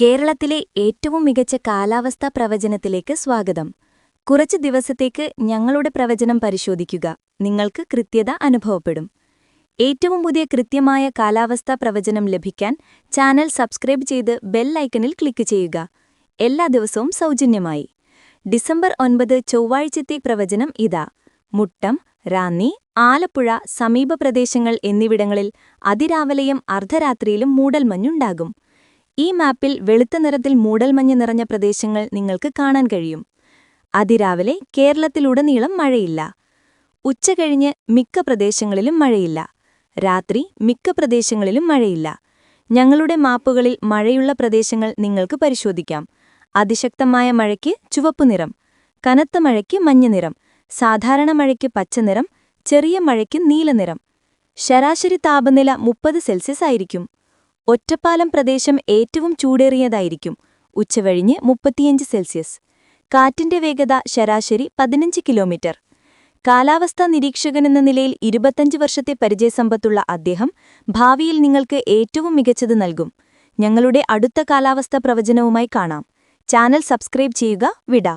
കേരളത്തിലെ ഏറ്റവും മികച്ച കാലാവസ്ഥാ പ്രവചനത്തിലേക്ക് സ്വാഗതം. കുറച്ച് ദിവസത്തേക്ക് ഞങ്ങളുടെ പ്രവചനം പരിശോധിക്കുക. നിങ്ങൾക്ക് കൃത്യത അനുഭവപ്പെടും. ഏറ്റവും പുതിയ കൃത്യമായ കാലാവസ്ഥാ പ്രവചനം ലഭിക്കാൻ ചാനൽ സബ്സ്ക്രൈബ് ചെയ്ത് ബെൽ ഐക്കണിൽ ക്ലിക്ക് ചെയ്യുക. എല്ലാ ദിവസവും സൗജന്യമായി. ഡിസംബർ ഒൻപത് ചൊവ്വാഴ്ചത്തെ പ്രവചനം ഇതാ. മുട്ടം റാന്നി ആലപ്പുഴ സമീപ പ്രദേശങ്ങൾ എന്നിവിടങ്ങളിൽ അതിരാവിലെയും അർദ്ധരാത്രിയിലും മൂടൽമഞ്ഞുണ്ടാകും. ഈ മാപ്പിൽ വെളുത്ത നിറത്തിൽ മൂടൽമഞ്ഞ് നിറഞ്ഞ പ്രദേശങ്ങൾ നിങ്ങൾക്ക് കാണാൻ കഴിയും. അതിരാവിലെ കേരളത്തിലുടനീളം മഴയില്ല. ഉച്ചകഴിഞ്ഞ് മിക്ക പ്രദേശങ്ങളിലും മഴയില്ല. രാത്രി മിക്ക പ്രദേശങ്ങളിലും മഴയില്ല. ഞങ്ങളുടെ മാപ്പുകളിൽ മഴയുള്ള പ്രദേശങ്ങൾ നിങ്ങൾക്ക് പരിശോധിക്കാം. അതിശക്തമായ മഴയ്ക്ക് ചുവപ്പ് നിറം കനത്ത മഴയ്ക്ക് മഞ്ഞ നിറം സാധാരണ മഴയ്ക്ക് പച്ചനിറം ചെറിയ മഴയ്ക്ക് നീലനിറം ശരാശരി താപനില മുപ്പത് സെൽഷ്യസ് ആയിരിക്കും. ഒറ്റപ്പാലം പ്രദേശം ഏറ്റവും ചൂടേറിയതായിരിക്കും. ഉച്ചവഴിഞ്ഞ് മുപ്പത്തിയഞ്ച് സെൽഷ്യസ്. കാറ്റിന്റെ വേഗത ശരാശരി പതിനഞ്ച് കിലോമീറ്റർ. കാലാവസ്ഥാ നിരീക്ഷകനെന്ന നിലയിൽ ഇരുപത്തഞ്ച് വർഷത്തെ പരിചയസമ്പത്തുള്ള അദ്ദേഹം ഭാവിയിൽ നിങ്ങൾക്ക് ഏറ്റവും മികച്ചത് നൽകും. ഞങ്ങളുടെ അടുത്ത കാലാവസ്ഥാ പ്രവചനവുമായി കാണാം. ചാനൽ സബ്സ്ക്രൈബ് ചെയ്യുക വിട.